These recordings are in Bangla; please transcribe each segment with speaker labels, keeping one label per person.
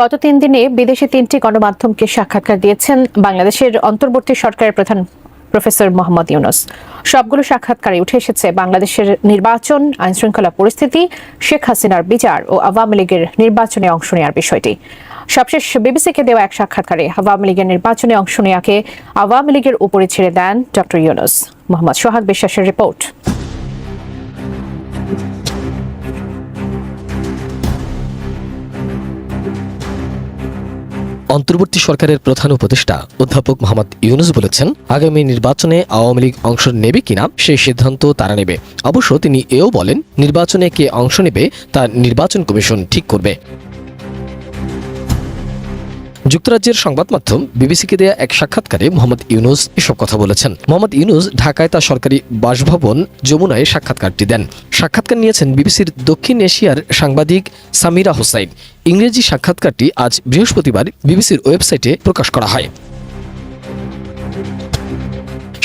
Speaker 1: গত তিন দিনে বিদেশি তিনটি গণমাধ্যমকে সাক্ষাৎকার দিয়েছেন বাংলাদেশের অন্তর্বর্তী সরকারের প্রধান প্রফেসর মোহাম্মদ ইউনুস। সবগুলো সাক্ষাৎকারে উঠে এসেছে বাংলাদেশের নির্বাচন, আইনশৃঙ্খলা পরিস্থিতি, শেখ হাসিনার বিচার ও আওয়ামী লীগের নির্বাচনে অংশ নেওয়ার বিষয়টি। সবশেষ বিবিসিকে দেওয়া এক সাক্ষাৎকারে আওয়ামী লীগের নির্বাচনে অংশ নেওয়াকে আওয়ামী লীগের উপরে ছেড়ে দেন ডক্টর ইউনুস। মোহাম্মদ সোহাগ বিশ্বাসের রিপোর্ট।
Speaker 2: অন্তর্বর্তী সরকারের প্রধান উপদেষ্টা অধ্যাপক মোহাম্মদ ইউনুস বলেছেন, আগামী নির্বাচনে আওয়ামী লীগ অংশ নেবে কিনা সেই সিদ্ধান্ত তারা নেবে। অবশ্য তিনি এও বলেন, নির্বাচনে কে অংশ নেবে তা নির্বাচন কমিশন ঠিক করবে। যুক্তরাজ্যের সংবাদ মাধ্যম বিবিসিকে দেয়া এক সাক্ষাৎকারে মোহাম্মদ ইউনুস এসব কথা বলেছেন। মোহাম্মদ ইউনুস ঢাকায় তার সরকারি বাসভবন যমুনায় সাক্ষাৎকারটি দেন। সাক্ষাৎকার নিয়েছেন বিবিসির দক্ষিণ এশিয়ার সাংবাদিক সামিরা হোসাইন। ইংরেজি সাক্ষাৎকারটি আজ বৃহস্পতিবার বিবিসির ওয়েবসাইটে প্রকাশ করা হয়।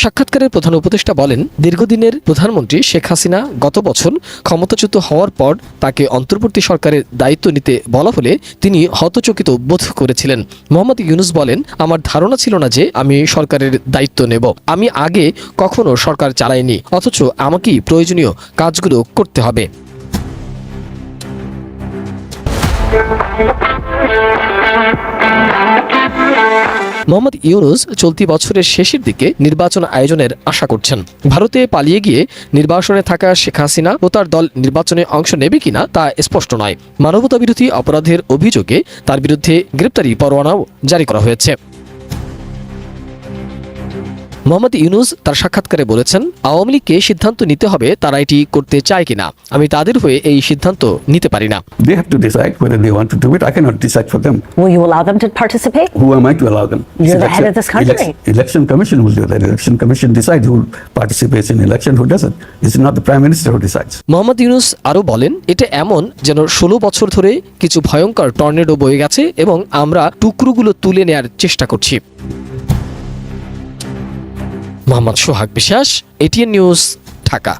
Speaker 2: সাক্ষাৎকারের প্রধান উপদেষ্টা বলেন, দীর্ঘদিনের প্রধানমন্ত্রী শেখ হাসিনা গত বছর ক্ষমতাচ্যুত হওয়ার পর তাকে অন্তর্বর্তী সরকারের দায়িত্ব নিতে বলা হলে তিনি হতচকিত বোধ করেছিলেন। মোহাম্মদ ইউনুস বলেন, আমার ধারণা ছিল না যে আমি সরকারের দায়িত্ব নেব। আমি আগে কখনো সরকার চালাইনি, অথচ আমাকেই প্রয়োজনীয় কাজগুলো করতে হবে। মোহাম্মদ ইউনুস চলতি বছরের শেষের দিকে নির্বাচন আয়োজনের আশা করছেন। ভারতে পালিয়ে গিয়ে নির্বাসনে থাকা শেখ হাসিনা ও তার দল নির্বাচনে অংশ নেবে কিনা তা স্পষ্ট নয়। মানবতা বিরোধী অপরাধের অভিযোগে তার বিরুদ্ধে গ্রেপ্তারি পরোয়ানাও জারি করা হয়েছে। মোহাম্মদ ইউনুস তার সাক্ষাৎকারে বলেছেন আওয়ামী লীগকে সিদ্ধান্ত নিতে হবে তারা এটি করতে চায় কিনা আমি তাদের হয়ে এই সিদ্ধান্ত নিতে পারি না
Speaker 3: They have to decide whether they want to do it. I cannot decide for them.
Speaker 4: Will you allow them to participate?
Speaker 3: Who am I to allow them?
Speaker 4: You're the head of this country.
Speaker 3: Election, election commission will do that. Election commission decides who participates in election, who doesn't. It's not the prime minister who decides.
Speaker 2: Mohammad Yunus আরও বলেন এটা এমন যেন ষোলো বছর ধরে কিছু ভয়ঙ্কর টর্নেডো বয়ে গেছে এবং আমরা টুকরোগুলো তুলে নেয়ার চেষ্টা করছি মোহাম্মদ সোহাগ বিশ্বাস এটিএন নিউজ ঢাকা।